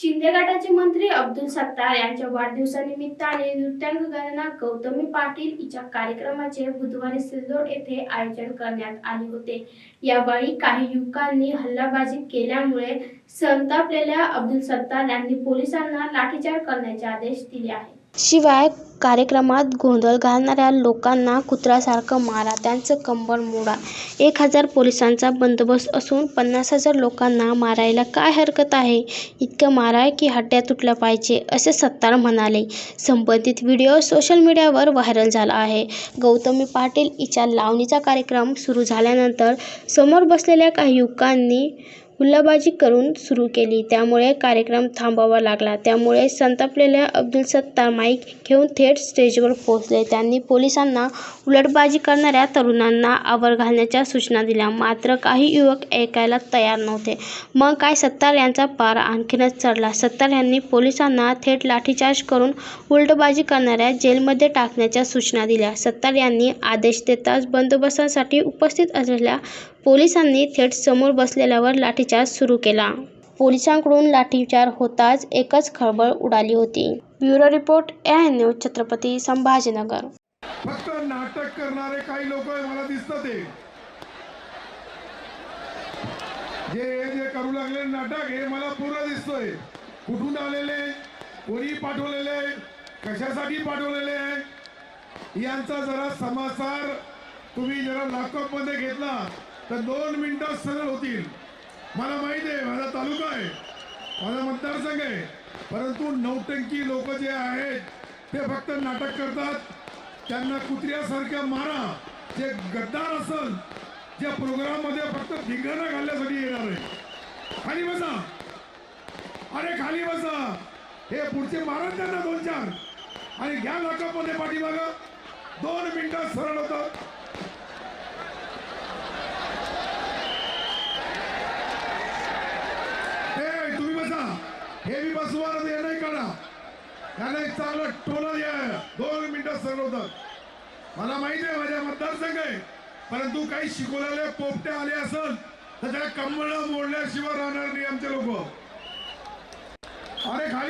शिंदे गटाचे मंत्री अब्दुल सत्तार यांच्या वाढदिवसानिमित्ताने नृत्यांग गणना गौतमी पाटील हिच्या कार्यक्रमाचे बुधवारी सिल्लोड येथे आयोजन करण्यात आले होते. यावेळी काही युवकांनी हल्लाबाजी केल्यामुळे संतापलेल्या अब्दुल सत्तार यांनी पोलिसांना लाठीचार करण्याचे आदेश दिले आहेत. शिवाय कार्यक्रमात गोंधळ घालणाऱ्या लोकांना कुत्र्यासारखं मारा त्यांचं कंबर मोडा. एक हजार पोलिसांचा बंदोबस्त असून पन्नास हजार लोकांना मारायला काय हरकत आहे? इतकं मारा की हड्ड्या तुटल्या पाहिजे असे सत्तार म्हणाले. संबंधित व्हिडिओ सोशल मीडियावर व्हायरल झाला आहे. गौतमी पाटील हिच्या लावणीचा कार्यक्रम सुरू झाल्यानंतर समोर बसलेल्या काही युवकांनी हुल्लाबाजी करून सुरू केली. त्यामुळे कार्यक्रम थांबवावा लागला. त्यामुळे संतापलेल्या अब्दुल सत्तार माईक घेऊन थेट स्टेजवर पोहोचले. त्यांनी पोलिसांना उलटबाजी करणाऱ्या तरुणांना आवर घालण्याच्या सूचना दिल्या. मात्र काही युवक ऐकायला तयार नव्हते. मग काय? सत्तार यांचा पार आणखीनच चढला. सत्तार यांनी पोलिसांना थेट लाठीचार्ज करून उलटबाजी करणाऱ्या जेलमध्ये टाकण्याच्या सूचना दिल्या. सत्तार यांनी आदेश देताच बंदोबस्तासाठी उपस्थित असलेल्या पोलिसांनी थेट समोर बसलेल्यावर लाठी लाठीचार्ज सुरू केला. पोलिसांकडून लाठीचार्ज होताच एकच खळबळ उडाली होती. Bureau report N news Chhatrapati Sambhajinagar. फक्त नाटक करणारे काही लोक मला दिसतात जे हे जे करू लागले नाटक हे मला पूर्ण दिसतोय. कुठून आलेले कोणी पाठवलेले कशासाठी पाठवलेले आहे? यांचा जरा समाचार तुम्ही जरा लॉकअपमध्ये घेतला तर दोन मिनिटं सरळ होतील. मला माहीत आहे माझा तालुका आहे माझा मतदारसंघ आहे. परंतु नौटंकी लोक जे आहेत ते फक्त नाटक करतात. त्यांना कुत्र्यासारख्या मारा जे गद्दार असल ज्या प्रोग्राममध्ये फक्त धिंगाणा घालण्यासाठी येणार आहे खाली बसा. अरे खाली बसा. हे पुढचे मारा त्यांना दोन चार. आणि घ्या लाखामध्ये पाठीमागा. दोन मिनिटात सरळ होतं हे तुम्ही बसा हे मी बसवा हे नाही करा त्याला एक चांगलं टोला द्या दोन मिनिटं सरवतात. मला माहिती आहे माझ्या मतदारसंघ आहे. परंतु काही शिकवलेले पोपटे आले असल तर त्या कंबळ मोडल्याशिवाय राहणार नाही आमचे लोक. अरे खाली